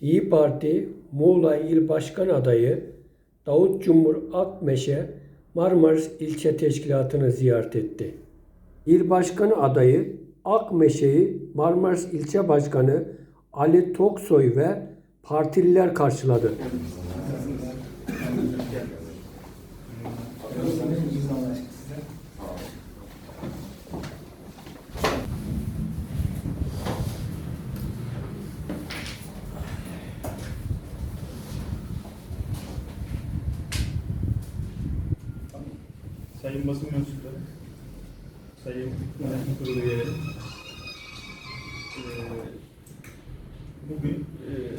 İyi Parti Muğla İl Başkan Adayı Davut Cumhur Akmeşe Marmaris İlçe Teşkilatı'nı ziyaret etti. İl Başkanı adayı Akmeşe'yi Marmaris İlçe Başkanı Ali Toksoy ve partililer karşıladı. Sayın basın mensupları, Sayın Yönetim Kurulu üyeleri, eee, bugün eee,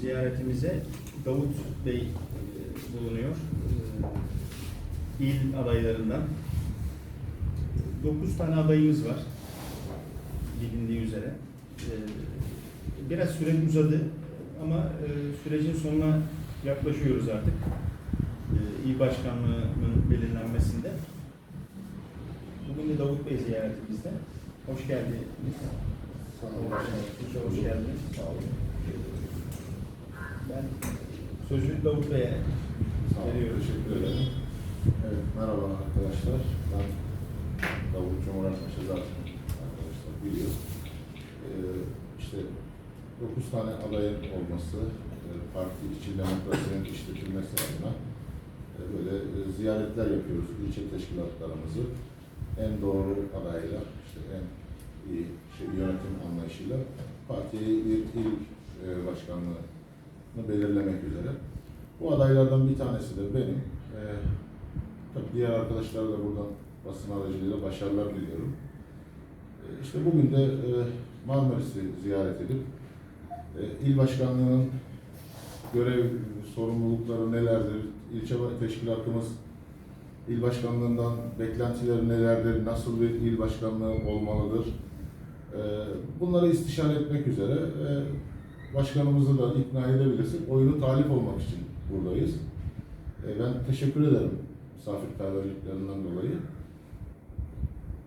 ziyaretimize Davut Bey eee, bulunuyor. Eee, İl adaylarından. 9 tane adayımız var, bilindiği üzere. Biraz süre uzadı ama sürecin sonuna yaklaşıyoruz artık. Eee, İl Başkanlığı'nın belirlenmesinde. Bugün de Davut Bey ziyaretimizde. Hoş geldiniz. Sağ olun hoş geldiniz. Sağ olun. Ben sözü Davut Bey'e veriyorum. Teşekkür ederim. Evet, merhaba arkadaşlar. Ben Davut Cumhurbaşkanı zaten arkadaşlar biliyor. Ee, işte 9 tane adayın olması, e, parti içi demokrasinin işletilmesi adına böyle e, ziyaretler yapıyoruz ilçe teşkilatlarımızı. En doğru adayla, işte en iyi şey, yönetim anlayışıyla partiyi bir il e, başkanlığını belirlemek üzere. Bu adaylardan bir tanesi de benim. Ee, tabii diğer arkadaşlara da buradan basın aracılığıyla başarılar diliyorum. Ee, işte bugün de e, Marmaris'i ziyaret edip e, il başkanlığının görev sorumlulukları nelerdir, ilçe teşkilatımız il başkanlığından beklentileri nelerdir, nasıl bir il başkanlığı olmalıdır, e, bunları istişare etmek üzere e, başkanımızı da ikna edebilirsek oyunu talip olmak için buradayız. E, ben teşekkür ederim misafirperverliklerinden dolayı.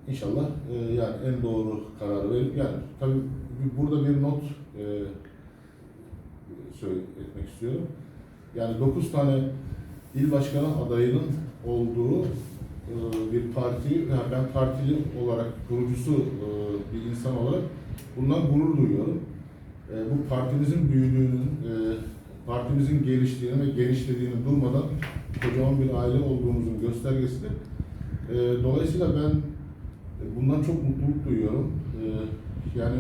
İnşallah e, yani en doğru kararı verip yani tabii burada bir not söyle etmek istiyorum. Yani 9 tane il başkanı adayının olduğu e, bir parti, yani ben partili olarak kurucusu e, bir insan olarak bundan gurur duyuyorum. E, bu partimizin büyüdüğünün, partimizin geliştiğini ve genişlediğini durmadan kocaman bir aile olduğumuzun göstergesidir. Dolayısıyla ben bundan çok mutluluk duyuyorum. Yani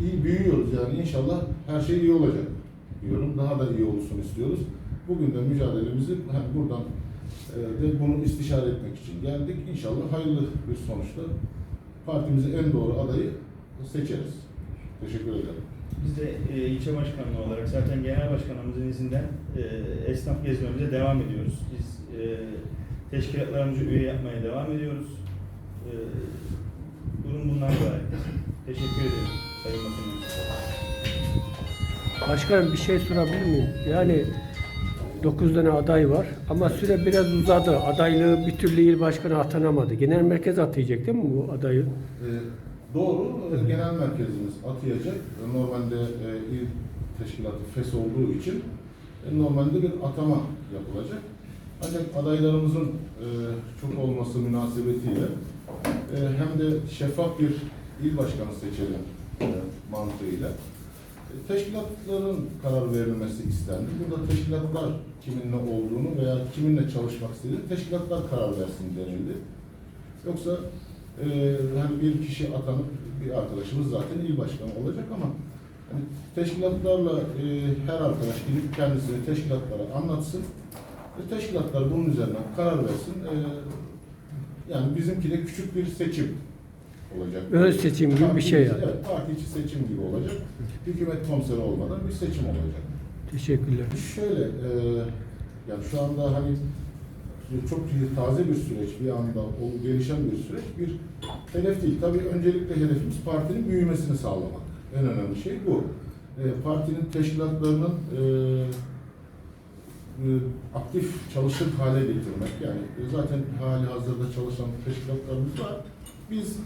iyi büyüyoruz yani inşallah her şey iyi olacak diyorum. Daha da iyi olsun istiyoruz. Bugün de mücadelemizi hani buradan e, de bunu istişare etmek için geldik. İnşallah hayırlı bir sonuçta partimizin en doğru adayı seçeriz. Teşekkür ederim. Biz de e, ilçe başkanlığı olarak zaten genel başkanımızın izinden e, esnaf gezmemize devam ediyoruz. Biz e, teşkilatlarımızı üye yapmaya devam ediyoruz. E, durum bundan ibaret. Teşekkür ederim Sayın. Başkanım bir şey sorabilir miyim? Yani 9 tane aday var ama süre biraz uzadı. Adaylığı bir türlü il başkanı atanamadı. Genel merkez atayacak değil mi bu adayı? E, doğru, e, genel merkezimiz atayacak. E, Normalde e, il teşkilatı FES olduğu için e, normalde bir atama yapılacak. Ancak adaylarımızın e, çok olması münasebetiyle e, hem de şeffaf bir il başkanı seçelim mantığıyla e, teşkilatların karar verilmesi istendi. Burada teşkilatlar kiminle olduğunu veya kiminle çalışmak istediğini teşkilatlar karar versin denildi. Yoksa e, hani bir kişi atanıp bir arkadaşımız zaten il başkanı olacak ama hani teşkilatlarla e, her arkadaş gidip kendisini teşkilatlara anlatsın. ve teşkilatlar bunun üzerine karar versin. E, yani bizimki de küçük bir seçim olacak. Ön seçim gibi bir Parti şey içi- yani. Evet, parti içi seçim gibi olacak. Hükümet konseri olmadan bir seçim olacak. Teşekkürler. Şöyle, e, yani şu anda hani çok taze bir süreç, bir anda o gelişen bir süreç, bir hedef değil. Tabii öncelikle hedefimiz partinin büyümesini sağlamak. En önemli şey bu. E, partinin teşkilatlarının e, e, aktif çalışır hale getirmek. Yani zaten hali hazırda çalışan teşkilatlarımız var. Biz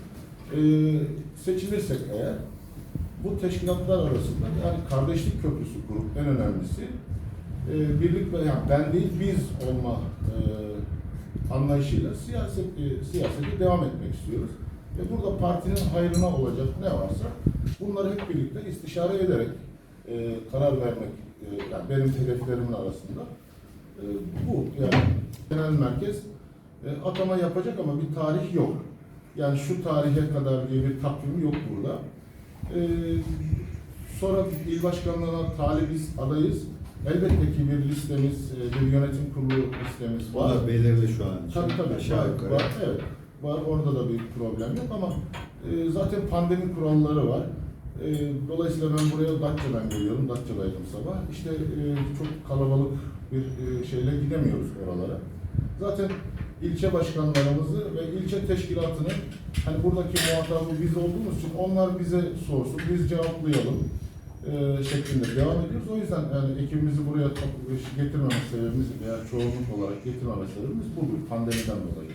e, seçilirsek eğer bu teşkilatlar arasında yani kardeşlik köprüsü kurup en önemlisi e, birlik ve yani ben değil biz olma e, anlayışıyla siyaset e, siyasete devam etmek istiyoruz. Ve burada partinin hayrına olacak ne varsa bunları hep birlikte istişare ederek e, karar vermek e, yani benim hedeflerimin arasında e, bu yani genel merkez e, atama yapacak ama bir tarih yok. Yani şu tarihe kadar diye bir takvim yok burada. E, sonra il başkanlığına talibiz, adayız. Elbette ki bir listemiz, e, bir yönetim kurulu listemiz O var. da belirli şu an. Tabii tabii. Aşağı var, yukarı. var, evet. Var, orada da bir problem yok ama e, zaten pandemi kuralları var. E, dolayısıyla ben buraya Datça'dan geliyorum. Datça'daydım sabah. İşte e, çok kalabalık bir e, şeyle gidemiyoruz oralara. Zaten ilçe başkanlarımızı ve ilçe teşkilatını hani buradaki muhatabı biz olduğumuz için onlar bize sorsun, biz cevaplayalım e, şeklinde devam ediyoruz. O yüzden yani ekibimizi buraya getirmeme sebebimiz veya çoğunluk olarak getirmeme sebebimiz bu pandemiden dolayı.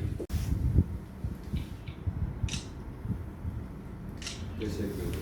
Teşekkür ederim.